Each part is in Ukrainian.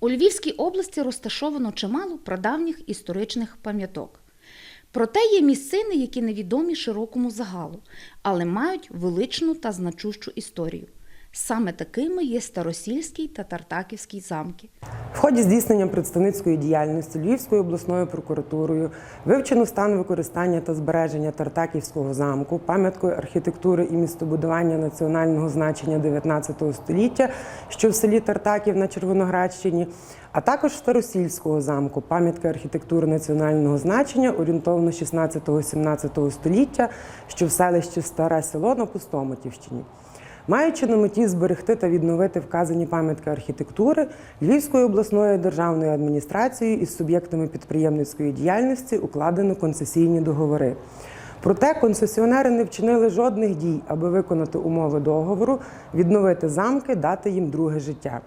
У Львівській області розташовано чимало прадавніх історичних пам'яток. Проте є місцини, які невідомі широкому загалу, але мають величну та значущу історію. Саме такими є Старосільський та Тартаківський замки. В ході здійснення представницької діяльності Львівською обласною прокуратурою вивчено стан використання та збереження Тартаківського замку, пам'яткою архітектури і містобудування національного значення 19 століття, що в селі Тартаків на Червоноградщині, а також Старосільського замку, пам'ятки архітектури національного значення орієнтовно 16-17 століття, що в селищі Старе Село на Пустомотівщині. Маючи на меті зберегти та відновити вказані пам'ятки архітектури, Львівською обласною державною адміністрацією із суб'єктами підприємницької діяльності укладено концесійні договори. Проте концесіонери не вчинили жодних дій, аби виконати умови договору, відновити замки, дати їм друге життя.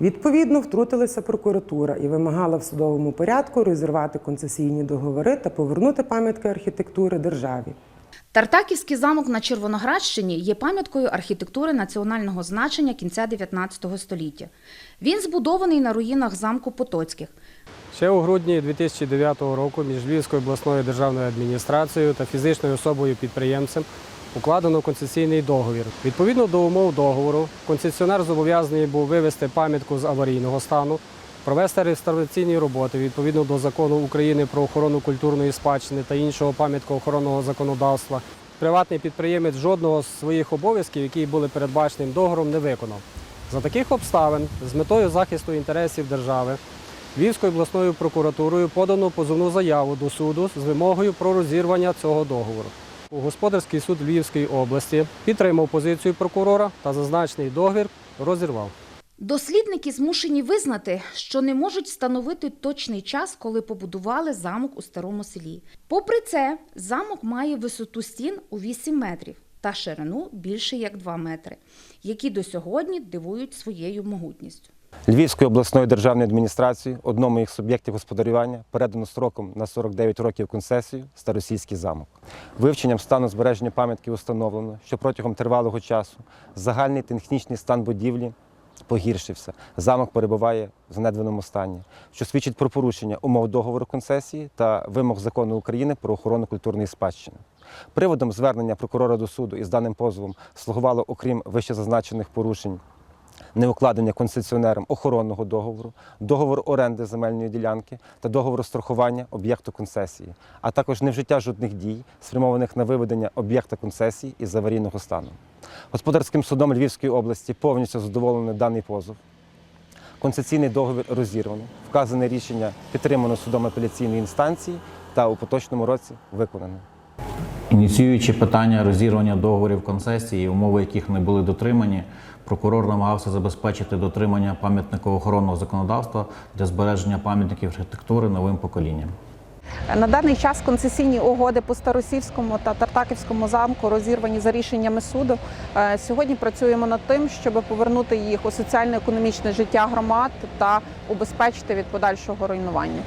Відповідно, втрутилася прокуратура і вимагала в судовому порядку розірвати концесійні договори та повернути пам'ятки архітектури державі. Тартаківський замок на Червоноградщині є пам'яткою архітектури національного значення кінця 19 століття. Він збудований на руїнах замку Потоцьких. Ще у грудні 2009 року між Львівською обласною державною адміністрацією та фізичною особою підприємцем укладено концесійний договір. Відповідно до умов договору, концесіонер зобов'язаний був вивести пам'ятку з аварійного стану, провести реставраційні роботи відповідно до закону України про охорону культурної спадщини та іншого пам'яткоохоронного законодавства. Приватний підприємець жодного з своїх обов'язків, які були передбаченим договором, не виконав. За таких обставин, з метою захисту інтересів держави, Львівською обласною прокуратурою подано позовну заяву до суду з вимогою про розірвання цього договору. Господарський суд Львівської області підтримав позицію прокурора та зазначений договір розірвав. Дослідники змушені визнати, що не можуть встановити точний час, коли побудували замок у старому селі. Попри це, замок має висоту стін у 8 метрів та ширину більше як 2 метри, які до сьогодні дивують своєю могутністю. Львівською обласною державною адміністрацією одному їх суб'єктів господарювання передано строком на 49 років концесію Старосільський замок. Вивченням стану збереження пам'ятки установлено, що протягом тривалого часу загальний технічний стан будівлі погіршився. Замок перебуває в занедбаному стані, що свідчить про порушення умов договору концесії та вимог закону України про охорону культурної спадщини. Приводом звернення прокурора до суду із даним позовом слугувало, окрім вищезазначених порушень, неукладення концесіонером охоронного договору, договор оренди земельної ділянки та договору страхування об'єкту концесії, а також невжиття жодних дій, спрямованих на виведення об'єкта концесії із аварійного стану. Господарським судом Львівської області повністю задоволений даний позов. Концесійний договір розірвано. Вказане рішення підтримано судом апеляційної інстанції та у поточному році виконано. Ініціюючи питання розірвання договорів концесії, умови яких не були дотримані, прокурор намагався забезпечити дотримання пам'ятниково-охоронного законодавства для збереження пам'ятників архітектури новим поколінням. На даний час концесійні угоди по Старосівському та Тартаківському замку розірвані за рішеннями суду. Е, Сьогодні працюємо над тим, щоб повернути їх у соціально-економічне життя громад та убезпечити від подальшого руйнування.